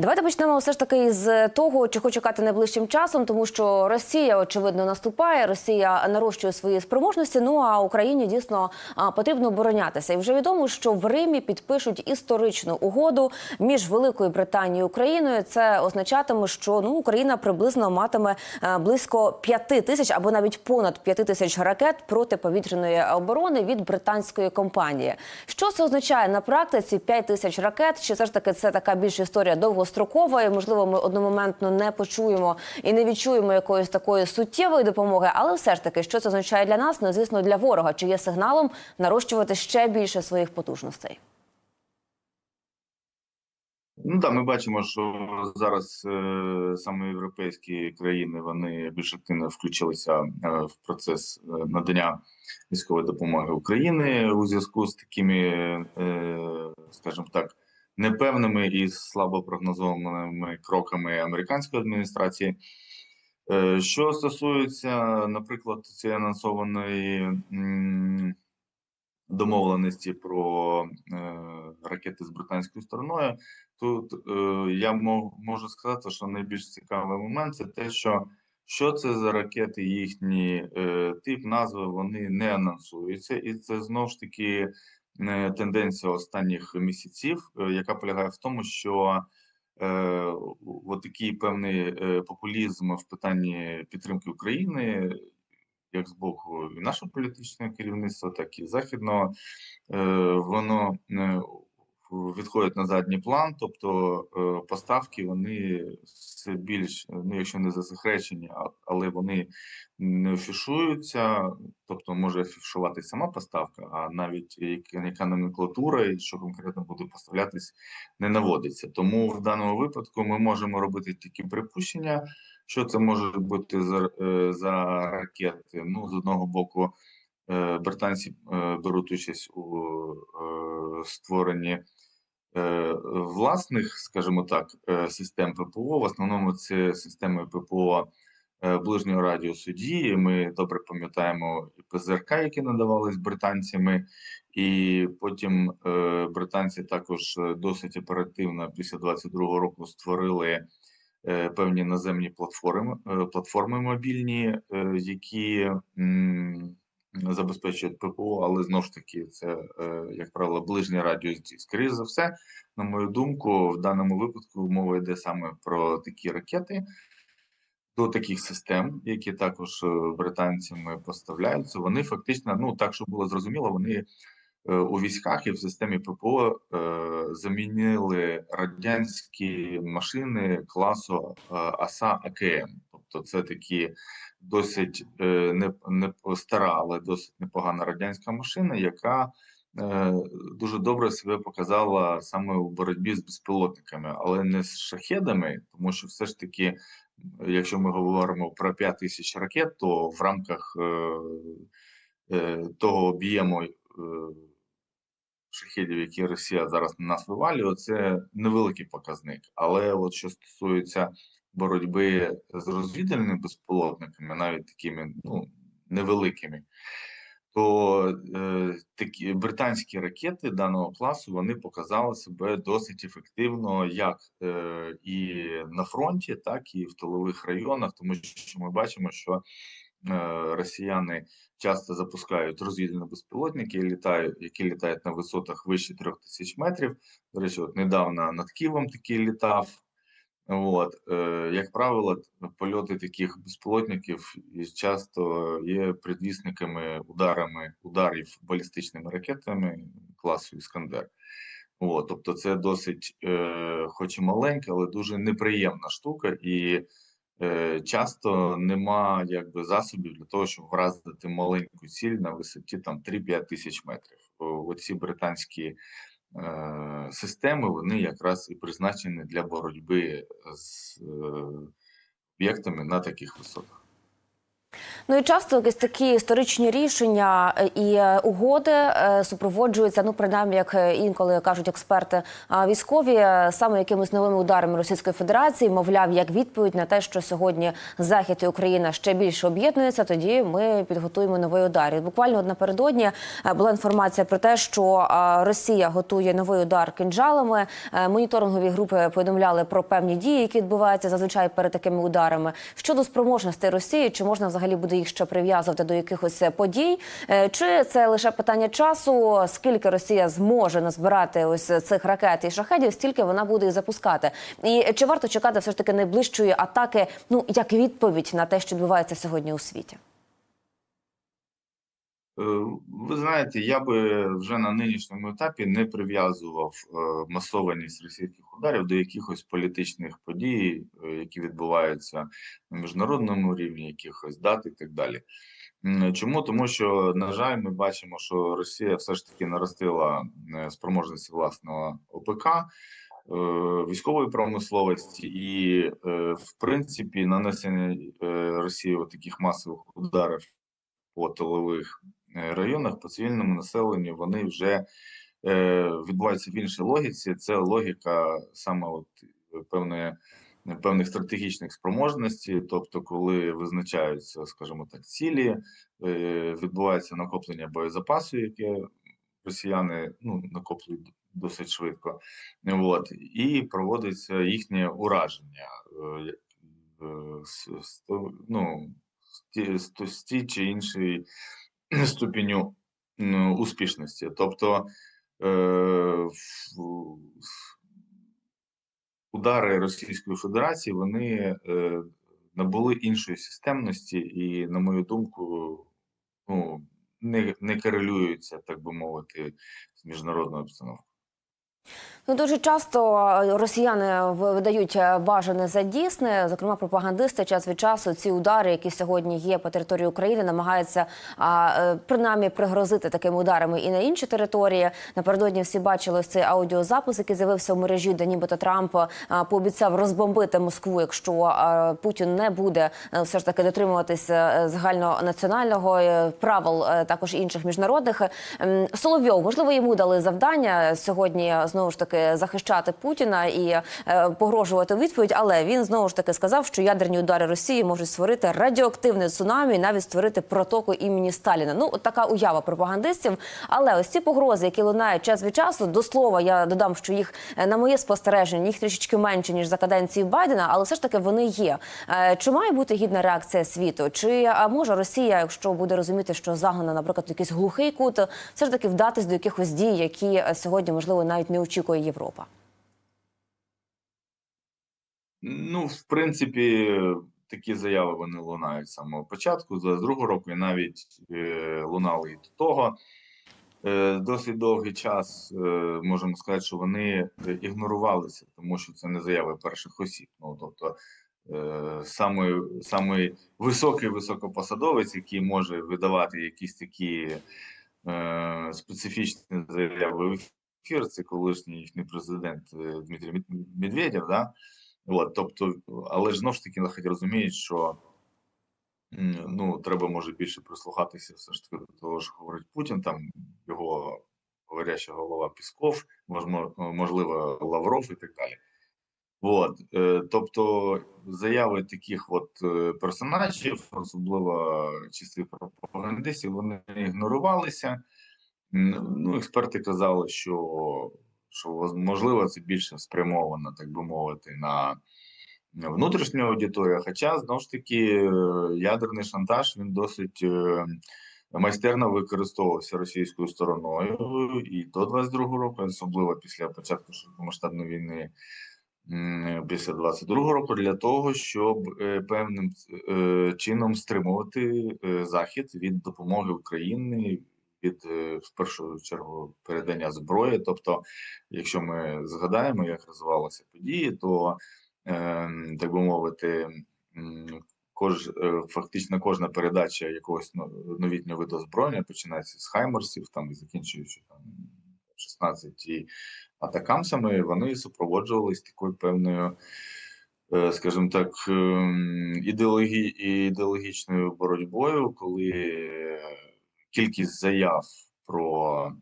Давайте почнемо все ж таки з того, чого чекати найближчим часом, тому що Росія очевидно наступає, Росія нарощує свої спроможності. Ну а Україні дійсно потрібно оборонятися. І вже відомо, що в Римі підпишуть історичну угоду між Великою Британією і Україною. Це означатиме, що ну Україна приблизно матиме е, близько п'яти тисяч або навіть понад п'яти тисяч ракет протиповітряної оборони від британської компанії. Що це означає на практиці? П'ять тисяч ракет? Чи все ж таки це така більш історія довгострокова? І, можливо, ми одномоментно не почуємо і не відчуємо якоїсь такої суттєвої допомоги, але все ж таки, що це означає для нас? Ну, звісно, для ворога, чи є сигналом нарощувати ще більше своїх потужностей? Ну так, ми бачимо, що зараз е, саме європейські країни вони більш активно включилися е, в процес е, надання військової допомоги України у зв'язку з такими, е, скажімо так, непевними і слабо прогнозованими кроками американської адміністрації. Е, Що стосується, наприклад, цієї анонсованої домовленості про е, ракети з британською стороною, тут е, я можу сказати, що найбільш цікавий момент це те, що що це за ракети, їхні тип, назви вони не анонсуються, і це знову ж таки е, тенденція останніх місяців, е, яка полягає в тому, що е, от такий певний популізм в питанні підтримки України, як з боку і нашого політичного керівництва, так і західного, е, воно відходить на задній план, тобто е, поставки вони все більш, ну якщо не засекречені, але вони не афішуються, тобто може афішувати сама поставка, а навіть яка, номенклатура і що конкретно буде поставлятись, не наводиться. Тому в даному випадку ми можемо робити такі припущення, що це може бути за, е, за ракети. Ну, з одного боку, е, британці беруть участь у створенні власних, скажімо так, е, систем ППО. В основному це системи ППО е, ближнього радіусу дії. Ми добре пам'ятаємо ПЗРК, які надавались британцями, і потім е, британці також е, досить оперативно після 22-го року створили е, певні наземні платформи, е, платформи мобільні, е, які забезпечують ППО, але знову ж таки, це, е, як правило, ближній радіус дій. Скоріше за все, на мою думку, в даному випадку мова йде саме про такі ракети. До таких систем, які також е, британцями поставляються, вони фактично, ну так щоб було зрозуміло, вони е, у військах і в системі ППО замінили радянські машини класу АСА АКМ. Тобто, це такі досить е, не, не стара, але досить непогана радянська машина, яка е, дуже добре себе показала саме у боротьбі з безпілотниками, але не з шахедами, тому що все ж таки, якщо ми говоримо про 5 тисяч ракет, то в рамках е, е, того об'єму. Е, шахедів, які Росія зараз на нас вивалює, це невеликий показник. Але от що стосується боротьби з розвідувальними безпілотниками, навіть такими ну невеликими, то е, такі британські ракети даного класу вони показали себе досить ефективно, як е, і на фронті, так і в тилових районах, тому що ми бачимо, що е, росіяни часто запускають розвідувальні безпілотники, літають, які літають на висотах вище 3000 метрів. До речі, от недавно над Києвом такий літав. От, е, як правило, польоти таких безпілотників часто є предвісниками ударами ударів балістичними ракетами класу Іскандер. От, тобто, це досить, е, хоч і маленька, але дуже неприємна штука, і е, часто нема якби засобів для того, щоб вразити маленьку ціль на висоті там 3-5 тисяч метрів. Оці британські системи вони якраз і призначені для боротьби з е, об'єктами на таких висотах. Ну і часто якісь такі історичні рішення е, і е, угоди е, супроводжуються, ну принаймні, як інколи кажуть експерти військові, саме якимись новими ударами Російської Федерації, мовляв, як відповідь на те, що сьогодні Захід і Україна ще більше об'єднуються, тоді ми підготуємо новий удар. І буквально напередодні була інформація про те, що Росія готує новий удар кинджалами. Моніторингові групи повідомляли про певні дії, які відбуваються зазвичай перед такими ударами. Щодо спроможностей Росії, чи можна взагалі буде їх ще прив'язувати до якихось е, подій? Е, Чи це лише питання часу? Скільки Росія зможе назбирати ось цих ракет і шахедів, стільки вона буде і запускати? І чи варто чекати все ж таки найближчої атаки? Ну як відповідь на те, що відбувається сьогодні у світі? Е, Ви знаєте, я би вже на нинішньому етапі не прив'язував е, масованість російських ударів до якихось політичних подій, е, які відбуваються на міжнародному рівні, якихось дат і так далі. Чому? Тому що, на жаль, ми бачимо, що Росія все ж таки наростила е, спроможності власного ОПК, е, військової промисловості, і, в принципі, нанесення Росією таких масових ударів по тилових районах по цивільному населенню вони вже е, відбуваються в іншій логіці. Це логіка саме от е, певної певних стратегічних спроможностей, тобто, коли визначаються, скажімо так, цілі, е, відбувається накоплення боєзапасу, яке росіяни ну, накоплюють досить швидко, от, і проводиться їхнє ураження. е, е, ну, з ті- чи іншої ступеню успішності. Тобто е, удари Російської Федерації вони е, набули іншої системності, і, на мою думку, ну, не, не корелюються, так би мовити, з міжнародною обстановкою. Ну дуже часто е, росіяни видають е, бажане за дійсне. Зокрема, пропагандисти час від часу ці удари, які сьогодні є по території України, намагаються а, е, принаймні пригрозити такими ударами і на інші території. Напередодні всі бачили цей аудіозапис, який з'явився в мережі, де нібито Трамп пообіцяв розбомбити Москву, якщо Путін не буде все ж таки дотримуватися е, загальнонаціонального правил, також інших міжнародних. Ем, Соловйов, можливо, йому дали завдання сьогодні знову ж таки захищати Путіна і е, погрожувати відповідь. Але він знову ж таки сказав, що ядерні удари Росії можуть створити радіоактивне цунамі, навіть створити протоку імені Сталіна. Ну от така уява пропагандистів. Але ось ці погрози, які лунають час від часу, до слова, я додам, що їх е, на моє спостереження їх трішечки менше ніж за каденції Байдена, але все ж таки вони є. Е, Чи має бути гідна реакція світу? Чи е, може Росія, якщо буде розуміти, що загнана, наприклад, якийсь глухий кут, все ж таки вдатись до якихось дій, які сьогодні можливо навіть не очікує Європа? Ну, в принципі, такі заяви вони лунають з самого початку, з 22-го року, і навіть е, лунали і до того. Е, досить довгий час е, можемо сказати, що вони ігнорувалися, тому що це не заяви перших осіб. Ну тобто, е, самий, самий високий високопосадовець, який може видавати якісь такі е, специфічні заяви в це колишній їхній президент е, Дмитрій Медведєв, да? От, тобто, але ж знову ж таки нехай розуміють, що ну, треба може більше прислухатися все ж таки до того, що говорить Путін, там його говоряща голова Пісков, можливо, Лавров і так далі. От, е, тобто заяви таких от е, персонажів, особливо чистих пропагандистів, вони ігнорувалися. Ну, експерти казали, що, що можливо це більше спрямовано, так би мовити, на внутрішню аудиторію. Хоча знову ж таки ядерний шантаж він досить е, майстерно використовувався російською стороною і до 22-го року, особливо після початку широкомасштабної війни. Після 22-го року для того, щоб е, певним е, чином стримувати захід від допомоги Україні від е, в першу чергу передання зброї. Тобто, якщо ми згадаємо, як розвивалися події, то е, так би мовити, кож, е, фактично кожна передача якогось новітнього виду озброєння починається з хаймерсів, там і закінчуючи там 16 і атакамсами, вони супроводжувались такою певною е, скажімо так, ем, ідеологі... ідеологічною боротьбою, коли кількість заяв про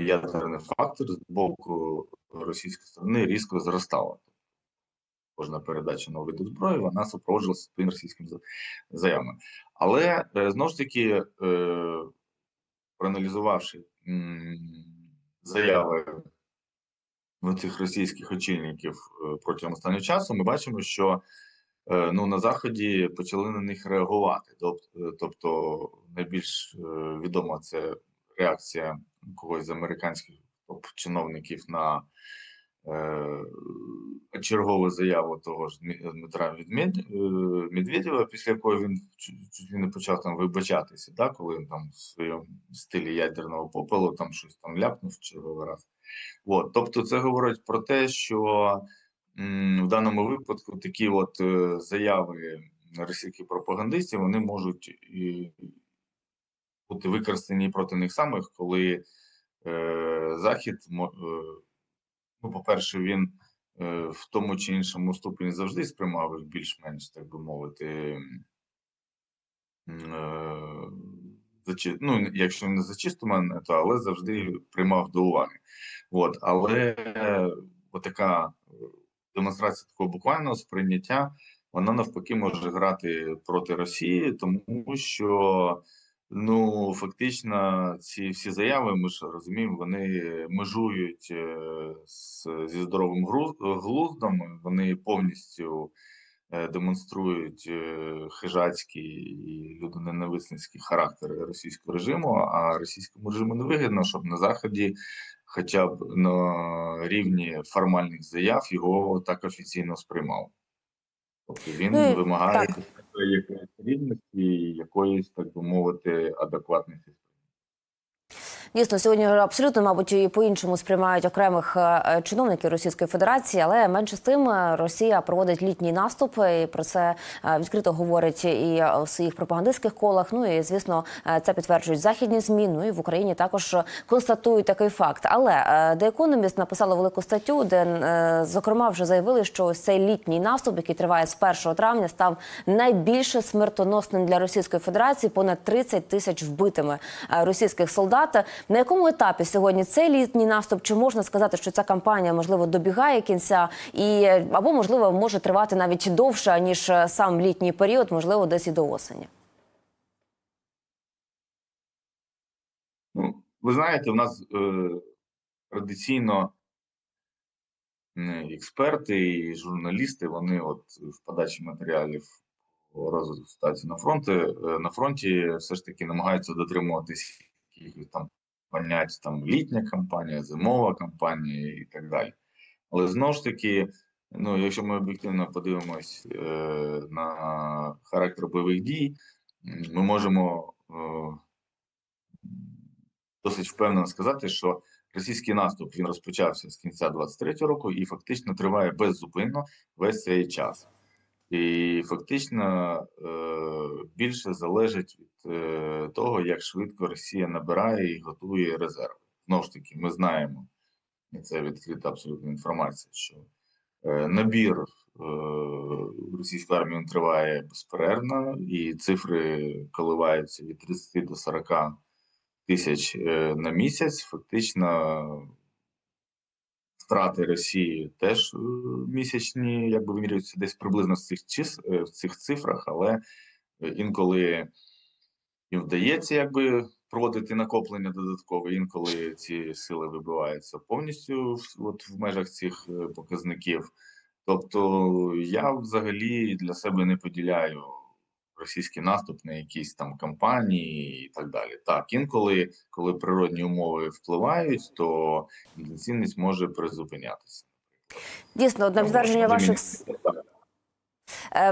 ядерний фактор з боку російської сторони різко зростала. Кожна передача нової виду зброї вона супроводжувалася тим російськими за- заявами. Але е, знову ж таки, е, проаналізувавши заяви цих російських очільників е, протягом останнього часу, ми бачимо, що ну, на Заході почали на них реагувати. Е, Тобто, найбільш е, відома це реакція когось з американських топ-чиновників на е, чергову заяву того ж Дмитра е, Медведєва, після якої він чуть не почав там вибачатися, да, коли він там в своєму стилі ядерного попелу там щось там ляпнув черговий раз. От, тобто, це говорить про те, що в даному випадку такі от е, заяви російських пропагандистів вони можуть і бути використані проти них самих, коли е, Захід, е, ну, по-перше, він е, в тому чи іншому ступені завжди сприймав їх більш-менш, так би мовити, е, ну, якщо не за чисту мене, то але завжди приймав до уваги. От, але е, отака демонстрація такого буквального сприйняття, вона навпаки може грати проти Росії, тому що ну фактично ці всі заяви, ми ж розуміємо, вони межують е, з, зі здоровим глуздом, вони повністю е, демонструють е, хижацький і людоненависницький характер російського режиму. А російському режиму не вигідно, щоб на заході, хоча б на рівні формальних заяв, його так офіційно сприймав. Тобто він Ну вимагає якоїсь рівності, якоїсь, так би мовити, адекватності. Дійсно, сьогодні абсолютно, мабуть, і по-іншому сприймають окремих е, чиновників Російської Федерації, але менше з тим е, Росія проводить літній наступ, і про це е, відкрито говорить і в своїх пропагандистських колах. Ну і звісно, е, це підтверджують західні змі. Ну і в Україні також констатують такий факт. Але е, The Economist написала велику статтю, де е, зокрема вже заявили, що ось цей літній наступ, який триває з 1 травня, став найбільше смертоносним для Російської Федерації. Понад 30 тисяч вбитими е, російських солдат. На якому етапі сьогодні цей літній наступ? Чи можна сказати, що ця кампанія можливо добігає кінця, і або можливо може тривати навіть довше ніж е, сам літній період, можливо, десь і до осені? Ну, ви знаєте, в нас е, традиційно експерти і журналісти, вони от в подачі матеріалів розвитку ситуації на фронті, е, на фронті все ж таки намагаються дотримуватись якихось там понять, там літня кампанія, зимова кампанія і так далі. Але знову ж таки, ну, якщо ми об'єктивно подивимось е, на характер бойових дій, ми можемо е, досить впевнено сказати, що російський наступ він розпочався з кінця 23-го року і фактично триває беззупинно весь цей час. І фактично е, більше залежить від е, того, як швидко Росія набирає і готує резерви. Знову ж таки, ми знаємо, і це відкрита абсолютна інформація, що е, набір російської армії триває безперервно, і цифри коливаються від 30 до 40 тисяч на місяць. Фактично, втрати Росії теж е, місячні, якби вимірюються десь приблизно в цих чис, е, в цих цифрах, але е, інколи їм вдається якби проводити накоплення додаткове, інколи ці сили вибиваються повністю от в межах цих показників. Тобто я взагалі для себе не поділяю російський наступ на якісь там кампанії і так далі. Так, інколи, коли природні умови впливають, то інтенсивність може призупинятися. Дійсно, однак підтвердження ваших Е,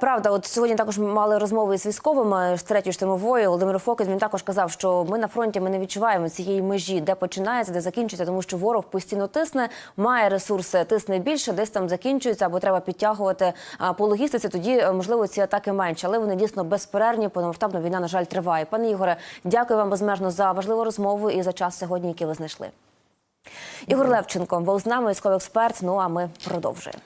Правда, от сьогодні також ми мали розмови з військовими з третьої штурмової. Володимир Фокін він також казав, що ми на фронті ми не відчуваємо цієї межі, де починається, де закінчується, тому що ворог постійно тисне, має ресурси, тисне більше, десь там закінчується, або треба підтягувати по логістиці. Тоді е, можливо ці атаки менше, але вони дійсно безперервні. Повномасштабна війна на жаль триває. Пане Ігоре, дякую вам безмежно за важливу розмову і за час сьогодні, який ви знайшли. Ігор Левченко був з нами, військовий експерт. Ну а ми продовжуємо.